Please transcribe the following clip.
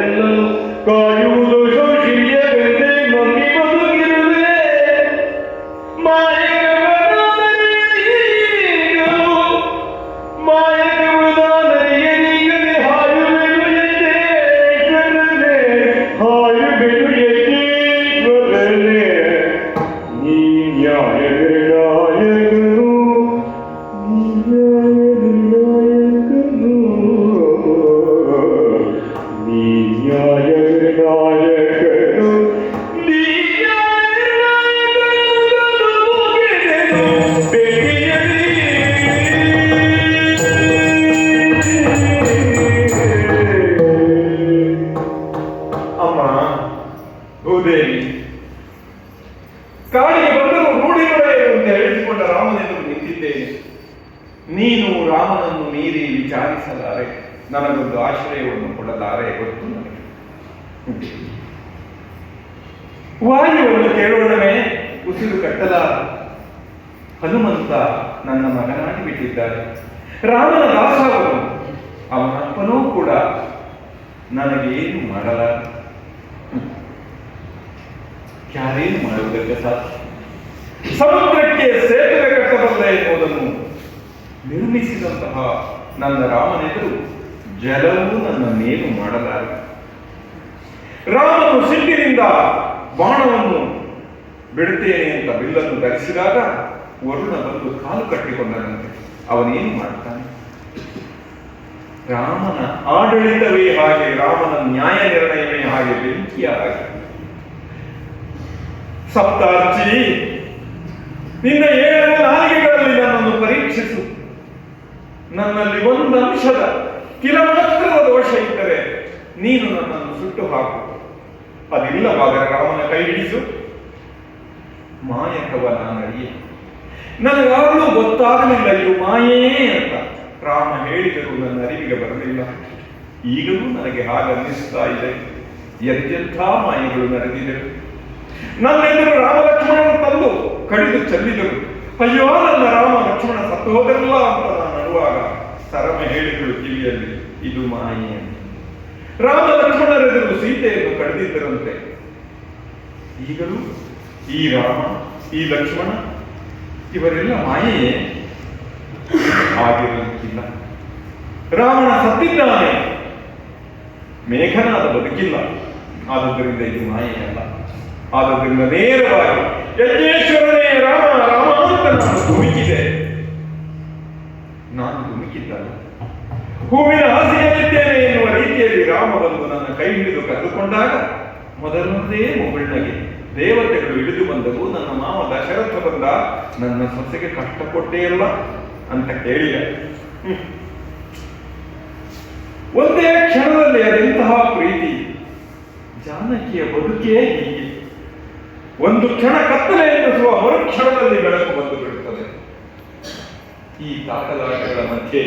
Hello. Call do the ನೀನು ರಾಮನನ್ನು ಮೀರಿ ವಿಚಾರಿಸಲಾರೆ, ನನಗೊಂದು ಆಶ್ರಯವನ್ನು ಕೊಡಲಾರೆ ಗೊತ್ತು ನನಗೆ. ವಾಯುವನ್ನು ಕೇಳೋಣವೇ ಉಸಿರು ಕಟ್ಟದ ಹನುಮಂತ ನನ್ನ ಮಗನಾಗಿ ಬಿಟ್ಟಿದ್ದಾರೆ ರಾಮನ ದಾಸವನು ಅವನ ಅಪ್ಪನೂ ಕೂಡ ನನಗೇನು ಮಾಡಲ ಯಾರೇನು ಮಾಡುವುದಕ್ಕೆ ಸಾಧ್ಯ? ಸಮುದ್ರಕ್ಕೆ ಸೇತುವೆ ಕಟ್ಟಬಲ್ಲ ಎಂಬುದನ್ನು ನಿರ್ಮಿಸಿದಂತಹ ನನ್ನ ರಾಮನೆದುರು ಜಲವು ನನ್ನನ್ನೇನು ಮಾಡಲಾರ. ರಾಮನು ಸಿಟ್ಟಿನಿಂದ ಬಾಣವನ್ನು ಬಿಡುತ್ತೇನೆ ಅಂತ ಬಿಲ್ಲನ್ನು ಧರಿಸಿದಾಗ ವರುಣ ಬಂದು ಕಾಲು ಕಟ್ಟಿಕೊಂಡನಂತೆ. ಅವನೇನು ಮಾಡ್ತಾನೆ ರಾಮನ ಆಡಳಿತವೇ ಹಾಗೆ, ರಾಮನ ನ್ಯಾಯ ನಿರ್ಣಯವೇ ಹಾಗೆ ಬೆಂಕಿಯ ಹಾಗೆ ಸಪ್ತಾರ್ಚಿ ನಿನ್ನ ಏಳು ನಾಲಿಗೆಗಳಲ್ಲಿ ನನ್ನನ್ನು ಪರೀಕ್ಷಿಸು. ನನ್ನಲ್ಲಿ ಒಂದು ಅಂಶದ ಕಿಲಮಾತ್ರದ ದೋಷ ಇದ್ದರೆ ನೀನು ನನ್ನನ್ನು ಸುಟ್ಟು ಹಾಕು. ಅದಿಲ್ಲವಾದರೆ ರಾಮನ ಕೈ ಹಿಡಿಸು. ಮಾಯಕವನ ನಡೆಯ ನನಗಾಗಲೂ ಗೊತ್ತಾಗಲಿಲ್ಲ, ಇದು ಮಾಯೇ ಅಂತ. ರಾಮ ಹೇಳಿದರೂ ನನ್ನ ಅರಿವಿಗೆ ಬರಲಿಲ್ಲ. ಈಗಲೂ ನನಗೆ ಹಾಗೆ ಅನ್ನಿಸ್ತಾ ಇದೆ. ಎಂತೆಂಥ ಮಾಯೆಗಳು ನಡೆದಿದೆ. ರಾಮ ಲಕ್ಷ್ಮಣನ ತಂದು ಕಡಿದು ಚೆಲ್ಲಿದರು. ಅಯ್ಯೋ, ನನ್ನ ರಾಮ ಲಕ್ಷ್ಮಣ ಸತ್ತು ಹೋದರಲ್ಲ ಅಂತ ನಾನು ಅಳುವಾಗ ಸರಮ ಹೇಳಿದಳು ಕಿವಿಯಲ್ಲಿ, ಇದು ಮಾಯೆ. ರಾಮ ಲಕ್ಷ್ಮಣರೆದುರು ಸೀತೆಯನ್ನು ಕಡಿದಿದ್ದರಂತೆ. ಈಗಲೂ ಈ ರಾಮ, ಈ ಲಕ್ಷ್ಮಣ, ಇವರೆಲ್ಲ ಮಾಯೆಯೇ? ಆಗಿರಲಿಕ್ಕಿಲ್ಲ. ರಾವಣ ಸತ್ತಿದ್ದಾನೆ. ಮೇಘನಾದ ಬದುಕಿಲ್ಲ. ಆದುದರಿಂದ ಇದು ಮಾಯೆಯಲ್ಲ. ಆದುದರಿಂದ ನೇರವಾಗಿ ಯಜ್ಞೇಶ್ವರನೇ ರಾಮ ರಾಮ ಅಂತ ನಾನು ಧುಮುಕಿದೆ ನಾನು ಧುಮುಕಿದ್ದಾನೆ ಹೂವಿನ ಹಾಸಿಗೆಯಲ್ಲಿದ್ದೇನೆ ಎನ್ನುವ ರೀತಿಯಲ್ಲಿ ರಾಮ ಬಂದು ನನ್ನ ಕೈ ಹಿಡಿದು ಕರೆದುಕೊಂಡಾಗ ಮೊದಲೊಂದೇ ಮೊಬೈಲ್ನಲ್ಲಿ ದೇವತೆಗಳು ಇಳಿದು ಬಂದವು. ನನ್ನ ಮಾವ ದಶರಥ ಬಂದ. ನನ್ನ ಸೊಸೆಗೆ ಕಷ್ಟ ಕೊಟ್ಟೇ ಇಲ್ಲ ಅಂತ ಕೇಳಿದ ಒಂದೇ ಕ್ಷಣದಲ್ಲಿ ಅದೆಂತಹ ಪ್ರೀತಿ. ಜಾನಕಿಯ ಬದುಕೇ ಹೀಗೆ. ಒಂದು ಕ್ಷಣ ಕತ್ತಲೆ ಎನ್ನಿಸುವ ಮರುಕ್ಷಣದಲ್ಲಿ ಬೆಳಕು ಬಂದು ಬಿಡುತ್ತದೆ ಈ ದಾಖಲಾಟಗಳ ಮಧ್ಯೆ